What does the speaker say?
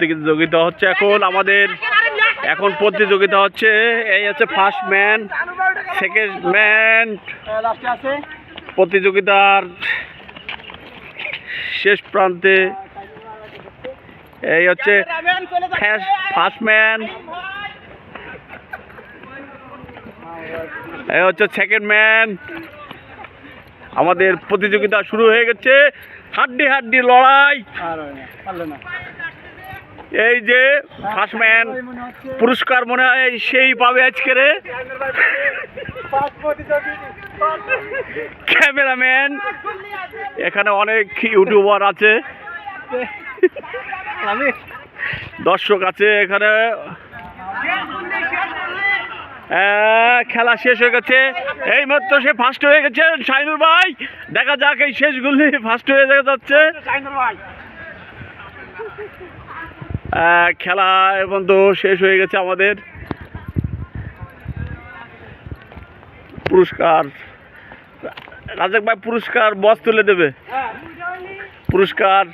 প্রতিযোগিতা হচ্ছে এখন আমাদের, এখন প্রতিযোগিতা হচ্ছে, এই হচ্ছে ফার্স্ট ম্যান সেকেন্ড ম্যান প্রতিযোগিতার শেষ প্রান্তে, এই হচ্ছে ফার্স্ট ম্যান এই হচ্ছে সেকেন্ড ম্যান আমাদের প্রতিযোগিতা শুরু হয়ে গেছে, হাড্ডি হাড্ডি লড়াই। এই যে ফার্স্ট ম্যান ওই হচ্ছে পুরস্কার মনে হয় সেই পাবে আজকে রে। ক্যামেরাম্যান এখানে অনেক ইউটিউবার আছে। দর্শক আছে এখানে। খেলা শেষ হয়ে গেছে। এই মাত্র সে ফার্স্ট হয়ে গেছে শাইনুর ভাই। দেখা যাক এই শেষ গুলি ফার্স্ট হয়ে দেখা যাচ্ছে। আহ, খেলা এখন তো শেষ হয়ে গেছে আমাদের। পুরস্কার। রাজাক ভাই পুরস্কার বস তুলে দেবে। পুরস্কার।